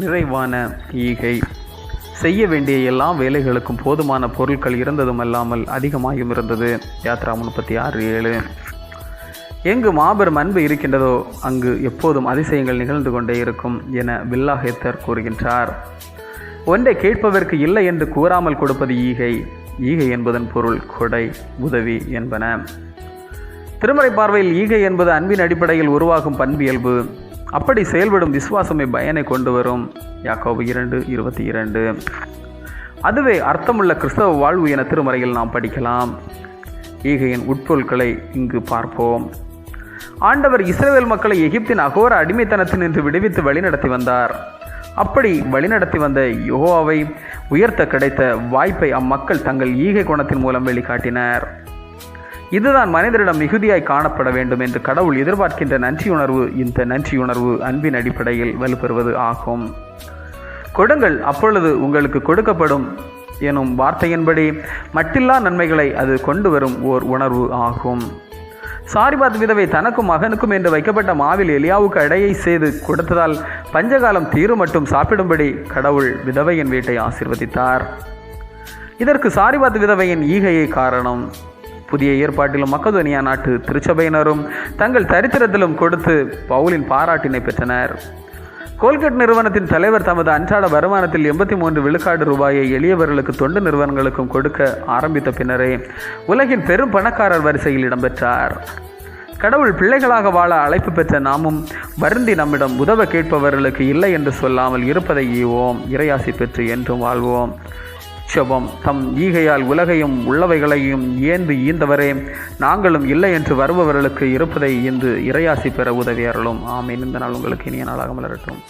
நிறைவான ஈகை. செய்ய வேண்டிய எல்லா வேலைகளுக்கும் போதுமான பொருட்கள் இருந்ததும் அல்லாமல் அதிகமாயும் இருந்தது. யாத்ரா முப்பத்தி ஆறு ஏழு. எங்கு மாபெரும் அன்பு இருக்கின்றதோ அங்கு எப்போதும் அதிசயங்கள் நிகழ்ந்து கொண்டே இருக்கும் என வில்லாஹேத்தர் கூறுகின்றார். ஒன்றை கேட்பதற்கு இல்லை என்று கூறாமல் கொடுப்பது ஈகை. ஈகை என்பதன் பொருள் கொடை உதவி என்பன. திருமறை பார்வையில் ஈகை என்பது அன்பின் அடிப்படையில் உருவாகும் பண்பியல்பு. அப்படி செயல்படும் விசுவாசமே பயனை கொண்டு வரும். யாக்கோபு இரண்டு இருபத்தி இரண்டு. அதுவே அர்த்தமுள்ள கிறிஸ்தவ வாழ்வு என திருமறையில் நாம் படிக்கலாம். ஈகையின் உட்பொருட்களை இங்கு பார்ப்போம். ஆண்டவர் இஸ்ரேல் மக்களை எகிப்தின் அகோர அடிமைத்தனத்தினின்று விடுவித்து வழிநடத்தி வந்தார். அப்படி வழிநடத்தி வந்த யோவாவை உயர்த்த கிடைத்த வாய்ப்பை அம்மக்கள் தங்கள் ஈகை குணத்தின் மூலம் வெளிக்காட்டினர். இதுதான் மனிதரிடம் மிகுதியாய் காணப்பட வேண்டும் என்று கடவுள் எதிர்பார்க்கின்ற நன்றியுணர்வு இந்த நன்றியுணர்வு அன்பின் அடிப்படையில் வலுப்பெறுவது ஆகும். கொடுங்கள் அப்பொழுது உங்களுக்கு கொடுக்கப்படும் எனும் வார்த்தையின்படி மட்டில்லா நன்மைகளை அது கொண்டு வரும் ஓர் உணர்வு ஆகும். சாரிபாத் விதவை தனக்கும் மகனுக்கும் என்று வைக்கப்பட்ட மாவில் எலியாவுக்கு அடையை செய்து கொடுத்ததால் பஞ்சகாலம் தீரும் மட்டும் சாப்பிடும்படி கடவுள் விதவையின் வீட்டை ஆசிர்வதித்தார். இதற்கு சாரிபாத் விதவையின் ஈகையே காரணம். புதிய ஏற்பாட்டிலும் மக்கதோனியா நாட்டு திருச்சபையினரும் தங்கள் தரித்திரத்திலும் கொடுத்து பவுலின் பாராட்டினை பெற்றனர். கோல்கட் நிறுவனத்தின் தலைவர் தமது அன்றாட வருமானத்தில் எண்பத்தி மூன்று விழுக்காடு ரூபாயை எளியவர்களுக்கு தொண்டு நிறுவனங்களுக்கும் கொடுக்க ஆரம்பித்த பின்னரே உலகின் பெரும் பணக்காரர் வரிசையில் இடம்பெற்றார். கடவுள் பிள்ளைகளாக வாழ அழைப்பு பெற்ற நாமும் வருந்தி நம்மிடம் உதவ கேட்பவர்களுக்கு இல்லை என்று சொல்லாமல் இருப்பதை ஈவோம். இறையாசி பெற்று என்றும் வாழ்வோம். செபம் தம் ஈகையால் உலகையும் உள்ளவைகளையும் ஏந்து ஈந்தவரே நாங்களும் இல்லை என்று வருபவர்களுக்கு இருப்பதை ஈந்து இறையாசி பெற உதவியாரலும் அருளும் ஆமீன். இந்த நாள் உங்களுக்கு இனிய நாளாக மலரட்டும்.